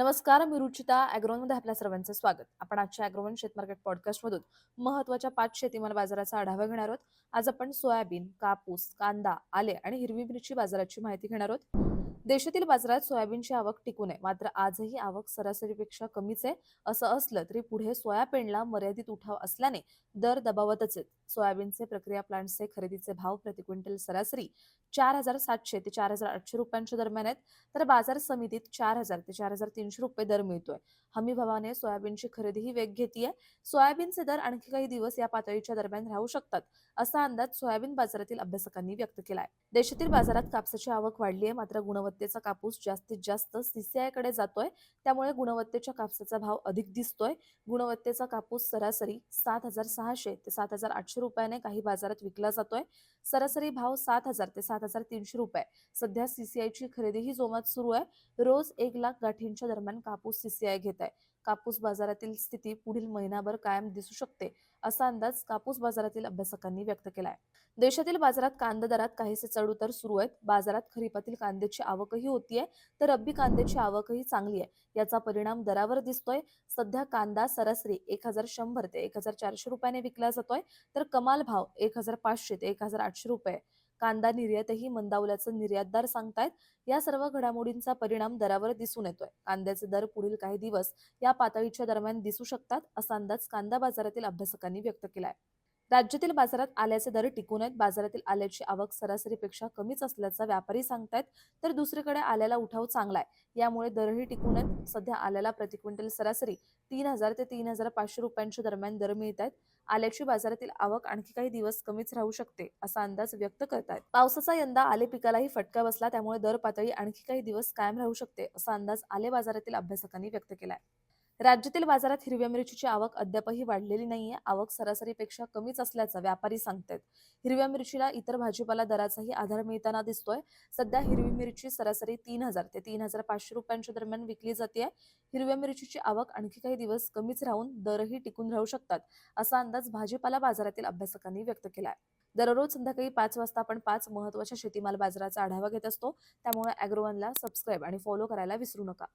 नमस्कार मी रुचिता ॲग्रोनमध्ये आपल्या सर्वांचं स्वागत. आपण आजच्या ॲग्रोवन शेतमार्केट पॉडकास्टमधून महत्त्वाच्या पाच शेतीमाल बाजाराचा आढावा घेणार आहोत. आज आपण सोयाबीन कापूस कांदा आले आणि हिरवी मिरची बाजाराची माहिती घेणार आहोत. देशातील बाजारात सोयाबीनची आवक टिकून आहे. मात्र आजही आवक सरासरीपेक्षा कमीच आहे. असं असलं तरी पुढे सोयाबीनला मर्यादित उठाव असल्याने दर दबावतच आहेत. सोयाबीनचे प्रक्रिया प्लांट्सचे खरेदीचे भाव प्रति क्विंटल सरासरी चार हजार सातशे ते चार हजार आठशे रुपयांच्या दरम्यान आहेत. तर बाजार समितीत चार हजार ते चार हजार तीनशे रुपये दर मिळतोय. हमी भावाने सोयाबीनची खरेदीही वेग घेतीये. सोयाबीनचे दर आणखी काही दिवस या पातळीच्या दरम्यान राहू शकतात असा अंदाज सोयाबीन बाजारातील अभ्यासकांनी व्यक्त केलाय. देशातील बाजारात कापसाची आवक वाढली आहे मात्र गुणवत्तेचा कापूस जास्तीत जास्त सीसीआयकडे जातोय. त्यामुळे गुणवत्तेच्या कापसाचा भाव अधिक दिसतोय. गुणवत्तेचा कापूस सरासरी सात हजार सहाशे ते सात हजार आठशे रुपयाने काही बाजारात विकला जातोय. सरासरी भाव सात हजार ते सात हजार तीनशे रुपये. सध्या सीसीआयची खरेदीही जोमात सुरू आहे. रोज एक लाख गाठींच्या दरम्यान कापूस सीसीआय घेत आहे. कापूस बाजारातील स्थिती पुढील महिनाभर कायम दिसू शकते असा अंदाज कापूस बाजारातील अभ्यासकांनी व्यक्त केलाय. देशातील बाजारात कांदा दरात काहीसे चढउतार सुरू आहेत. बाजारात खरीपातील कांद्याची आवकही होतीये तर रब्बी कांद्याची आवकही चांगली आहे याचा परिणाम दरावर दिसतोय. सध्या कांदा सरासरी एक हजार शंभर ते एक हजार चारशे रुपयाने विकला जातोय तर कमाल भाव एक हजार पाचशे ते एक हजार आठशे रुपये. कांदा निर्यातही मंदावल्याचं निर्यातदार सांगतायत. या सर्व घडामोडींचा परिणाम दरावर दिसून येतोय. कांद्याचे दर पुढील काही दिवस या पातळीच्या दरम्यान दिसू शकतात असा अंदाज कांदा बाजारातील अभ्यासकांनी व्यक्त केलाय. राज्यातील बाजारात आल्याचे दर टिकून आहेत. बाजारातील आल्याची आवक सरासरीपेक्षा कमीच असल्याचा व्यापारी सांगतायत. तर दुसरीकडे आल्याला उठाव चांगला आहे. यामुळे दरही टिकून आहेत. सध्या आल्याला प्रति क्विंटल सरासरी तीन हजार ते तीन हजार पाचशे रुपयांच्या दरम्यान दर मिळत आहेत आल्याची बाजारातील आवक आणखी काही दिवस कमीच राहू शकते असा अंदाज व्यक्त करतायत. पावसाचा यंदा आले पिकालाही फटका बसला. त्यामुळे दर पातळी आणखी काही दिवस कायम राहू शकते असा अंदाज आले बाजारातील अभ्यासकांनी व्यक्त केलाय. राज्यातील बाजारात हिरव्या मिरचीची आवक अद्यापही वाढलेली नाहीये. आवक सरासरीपेक्षा कमीच असल्याचं व्यापारी सांगतायत. हिरव्या मिरचीला इतर भाजीपाला दराचाही आधार मिळताना दिसतोय. सध्या हिरवी मिरची सरासरी तीन हजार ते तीन हजार पाचशे रुपयांच्या दरम्यान विकली जाते हिरव्या मिरचीची आवक आणखी काही दिवस कमीच राहून दरही टिकून राहू शकतात असा अंदाज भाजीपाला बाजारातील अभ्यासकांनी व्यक्त केलाय. दररोज संध्याकाळी पाच वाजता आपण पाच महत्त्वाच्या शेतीमाल बाजाराचा आढावा घेत असतो. त्यामुळे अॅग्रोवनला सबस्क्राईब आणि फॉलो करायला विसरू नका.